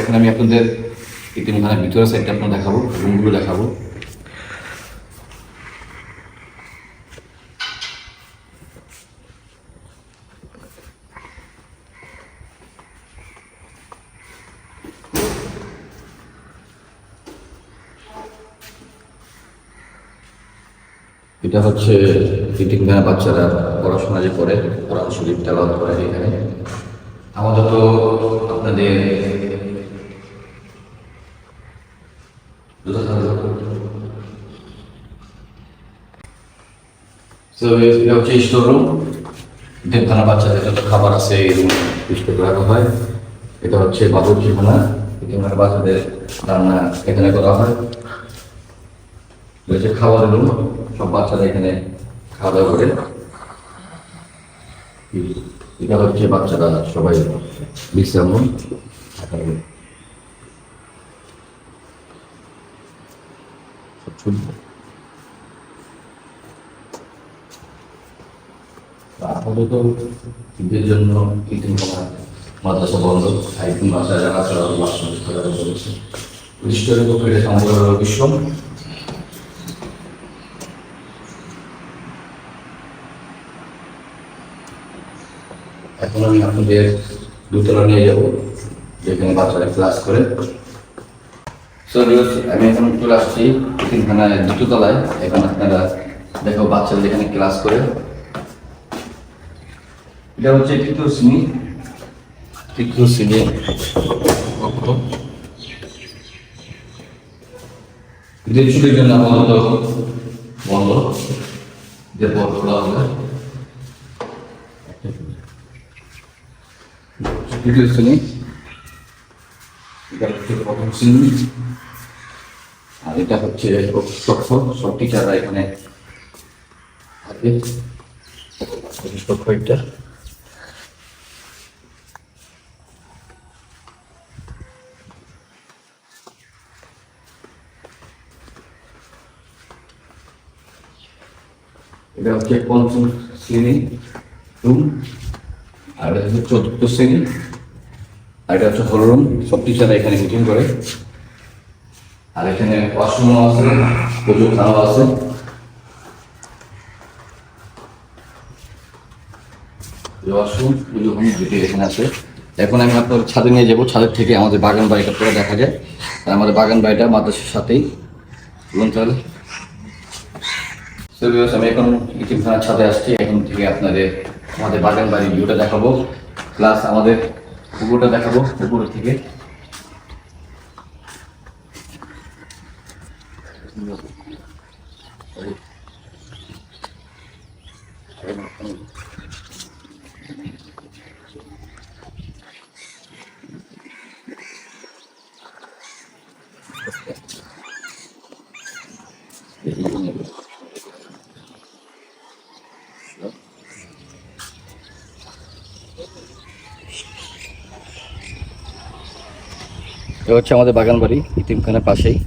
এখন আমি আপনাদের সাইডটা আপনার দেখাবো রুমগুলো দেখাবো। এটা হচ্ছে ইতিমখানা বাচ্চারা পড়াশোনা যে করে কোরআন শরীফ তেলাওয়াত করে এখানে। আমাদের তো আপনাদের এটা হচ্ছে স্টোর রুম বাচ্চাদের যত খাবার আছে, এই রুম স্টোর রাখা হয়। এটা হচ্ছে বাবুর্চিখানা এখানে বাচ্চাদের রান্না এখানে করা হয়। হচ্ছে খাবার রুম সব বাচ্চারা এখানে খাওয়া দাওয়া করে। এটা হচ্ছে বাচ্চারা সবাই বিশ্রাম রুম আপাতত ঈদের জন্য মাদ্রাসা বন্ধ যারা আছে তারা বাস বলেছে। এখন আমি আপনাদের দুতলা নিয়ে যাব, যেখানে বাচ্চারা ক্লাস করে। সো আমি এখন চলে আসছি তিনখানায় দুটো তলায় এখন আপনারা দেখো বাচ্চারা যেখানে ক্লাস করে। এটা হচ্ছে তৃতীয় শ্রেণি তৃতীয় শ্রেণি ঈদের ছুটির জন্য আপাতত বন্ধ। যে পর খোলা হবে। তৃতীয় শ্রেণি এটা হচ্ছে প্রথম শ্রেণি। এটা হচ্ছে কক্ষ সব টিচাররা এখানে থাকে কক্ষ এটা এটা হচ্ছে পঞ্চম শ্রেণি রুম আর এটা হচ্ছে চতুর্থ শ্রেণি। আর এটা হচ্ছে হল রুম সব টিচাররা এখানে মিটিং করে। আর এখানে ওয়াশরুম আছে প্রচুর খাওয়া আছে। পুজো এখানে আছে। এখন আমি আপনার ছাদে নিয়ে যাব, ছাদের থেকে আমাদের বাগান বাড়িটা পুরো দেখা যায়। আর আমাদের বাগান বাড়িটা মাদ্রাসার সাথেই। বলুন তাহলে। আমি এখন ইতিমখানা ছাদে আসছি, এখন থেকে আপনাদের আমাদের বাগান বাড়ির ভিউটা দেখাবো প্লাস আমাদের পুকুরটা দেখাবো, পুকুর থেকে। এটা হচ্ছে আমাদের বাগান বাড়ি ইতিমখানার পাশেই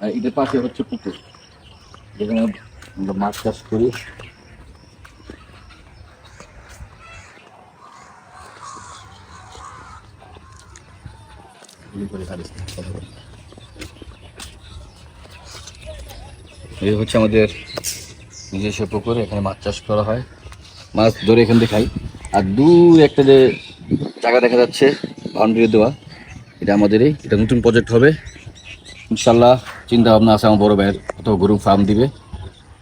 আর এদের পাশে হচ্ছে পুকুর। যেখানে আমরা মাছ চাষ করি। এই হচ্ছে আমাদের নিজস্ব পুকুর, এখানে মাছ চাষ করা হয়। মাছ ধরে এখান থেকে খাই। আর দূর একটা যে জায়গা দেখা যাচ্ছে, বাউন্ডারি দেওয়া, এটা আমাদেরই। এটা নতুন প্রজেক্ট হবে। ইনশাল্লাহ চিন্তা ভাবনা আছে আমার বড় ভাইয়ের। কোথাও গরু ফার্ম দিবে।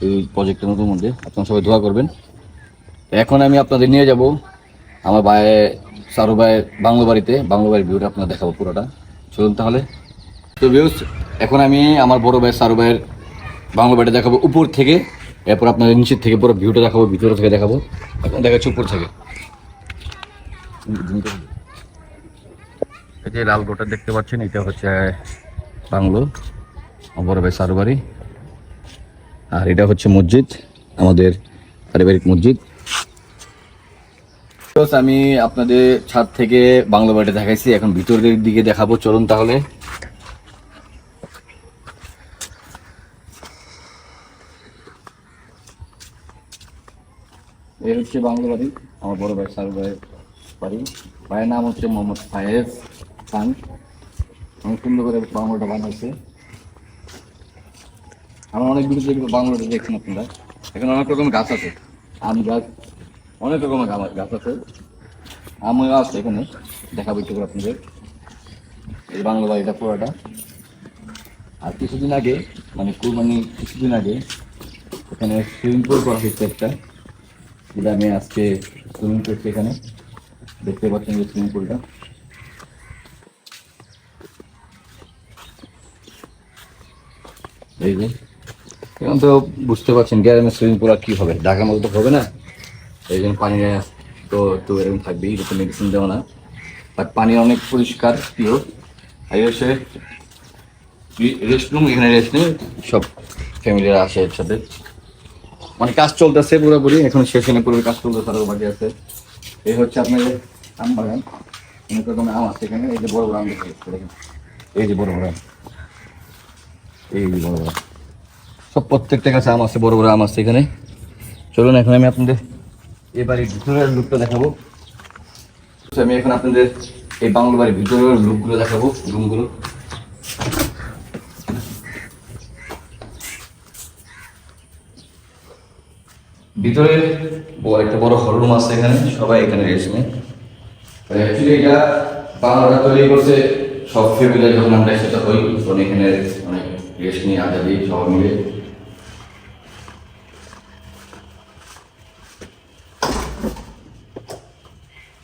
এই প্রজেক্টের মতো মধ্যে আপনারা সবাই দোয়া করবেন। এখন আমি আপনাদের নিয়ে যাব। আমার ভাই সারু ভাই বাংলো বাড়িতে। বাংলো বাড়ির ভিউটা আপনার দেখাবো পুরোটা। চলুন তাহলে। তো ভিউস এখন আমি আমার বড় ভাই সারু ভাইয়ের বাংলা বাড়ি দেখাবো উপর থেকে। এরপর আপনাদের নিচের থেকে পুরো ভিউটা দেখাবো, ভিতরে থেকে দেখাবো। এখন দেখাচ্ছি উপর থেকে। এই যে লাল গোটা দেখতে পাচ্ছেন, এটা হচ্ছে বাংলো। বড় ভাই আর এটা হচ্ছে মসজিদ, আমাদের পারিবারিক মসজিদ। আমি আপনাদের ছাদ থেকে বাংলা বাড়িটা দেখাইছি, এখন ভিতরের দিকে দেখাবো, চলুন তাহলে। এই হচ্ছে বাংলা বাড়ি, আমার বড় ভাই সারু ভাইয়ের বাড়ি। ভাইয়ের নাম হচ্ছে মোহাম্মদ ফায়েজ খান। অনেক সুন্দর করে বাংলাটা বানাইছে। আমার অনেক দূরে যেগুলো বাংলাটা দেখছেন আপনারা। এখানে অনেক রকম গাছ আছে। আম গাছ, অনেক রকমের গাছ আছে। আমও আছে এখানে। দেখাবো একটু করে আপনাদের। এই বাংলা বাড়িটা পুরোটা। আর কিছুদিন আগে মানে কুরবানি কিছুদিন আগে, এখানে সুইমিং পুল করা হয়েছে একটা। যেটা আমি আজকে সুইমিং করছি এখানে। দেখতে পাচ্ছেন যে সুইমিং পুলটা এই যে। এখন তো বুঝতে পারছেন গ্রামের সুইমিং পুল আর কি হবে? ঢাকার মতো তো হবে না। এই জন্য পানি তো তো এরকম থাকবেই এটা মেডিসিন দেওয়া না। বাট পানি অনেক পরিষ্কার প্রিয় এই হচ্ছে রেস্টরুম এখানে রেস্ট নেই, সব ফ্যামিলিরা আসে একসাথে। মানে কাজ চলতেছে পুরোপুরি, এখন শেষ এনে পুরো কাজ চলতেছে, আরও বাকি আছে। এই হচ্ছে আপনার আম বাগান। অনেক রকমের আম আছে এখানে, এই যে বড় বড় আম দেখে এই যে বড় বড় এই যে বড় বড় সব প্রত্যেকটা গাছে আম আছে, বড় বড় আম আছে এখানে। চলুন, এখন আমি আপনাদের এবারে ভিতরের লুকটা দেখাবো। আমি এখন আপনাদের এই বাংলা বাড়ির ভিতরের লুকগুলো দেখাবো রুমগুলো ভিতরে একটা বড় হল রুম আছে এখানে, সবাই এখানে রেস্ট নেয়। এটা বাংলাটা তৈরি করছে সব ফ্যামিলি যখন আমরা একসাথে হই, তখন এখানে অনেক রেস্ট নিয়ে দিই, সবাই মিলে।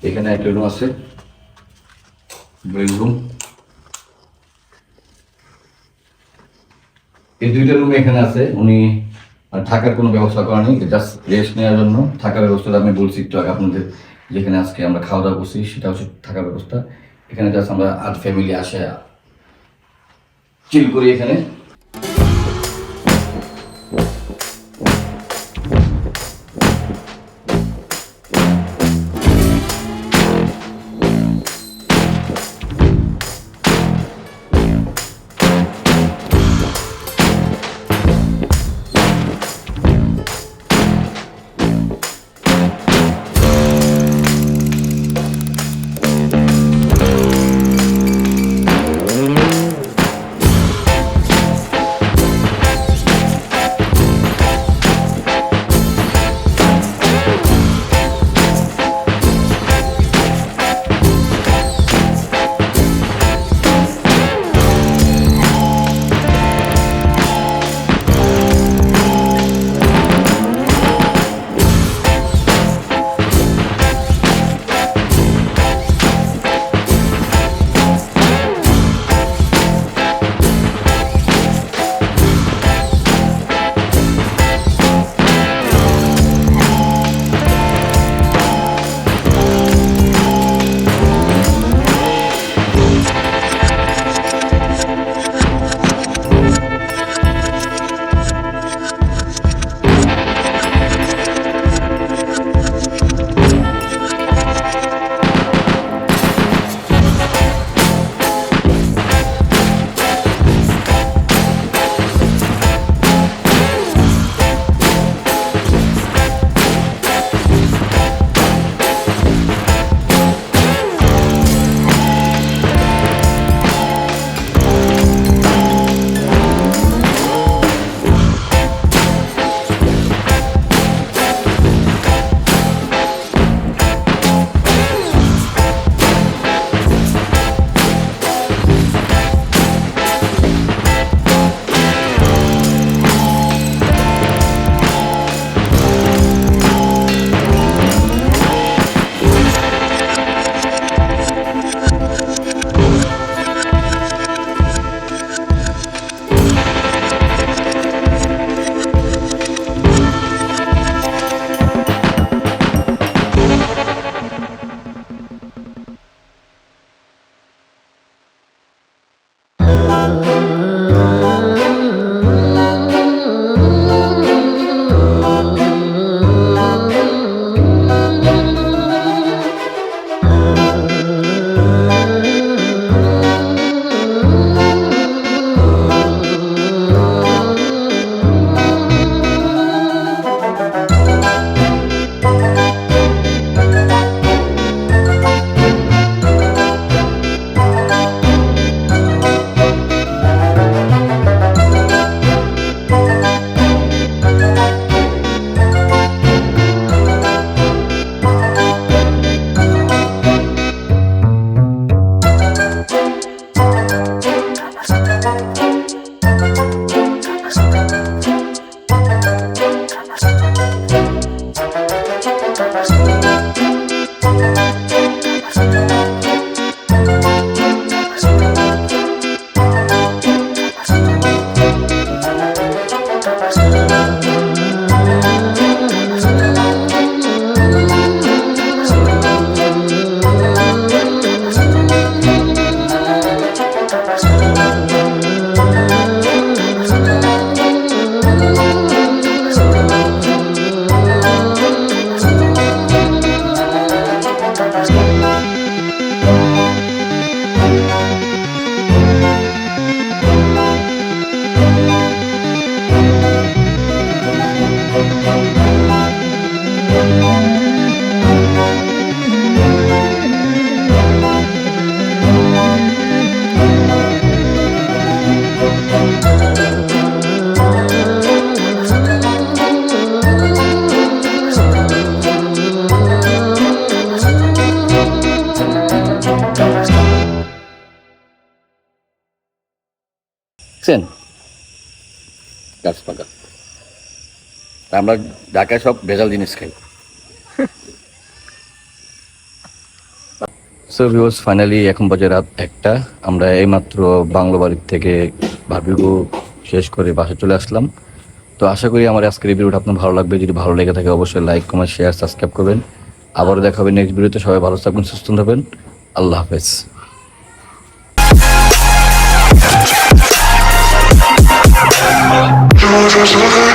এখানে একটা রুম আছে রুম এই দুইটা রুম এখানে আছে, উনি থাকার কোনো ব্যবস্থা করেনি জাস্ট রেস্ট নেওয়ার জন্য। থাকার ব্যবস্থাটা আমি বলছি একটু আগে আপনাদের, যেখানে আজকে আমরা খাওয়া দাওয়া করছি, সেটা হচ্ছে থাকার ব্যবস্থা। এখানে জাস্ট আমরা আট ফ্যামিলি আসে চিল করি এখানে। পাকা আমরা ঢাকায় সব ভেজাল জিনিস খাই। সো ভিউস ফাইনালি এখন বাজে রাত একটা। আমরা এইমাত্র বাংলো বাড়ির থেকে বারবিকু শেষ করে বাসা চলে আসলাম। তো আশা করি আমার আজকের এই ভিডিওটা আপনার ভালো লাগবে। যদি ভালো লেগে থাকে, অবশ্যই লাইক কমেন্ট শেয়ার সাবস্ক্রাইব করবেন। আবারও দেখা হবে নেক্সট ভিডিওতে। সবাই ভালো থাকবেন, সুস্থ থাকবেন। আল্লাহ হাফেজ। Just look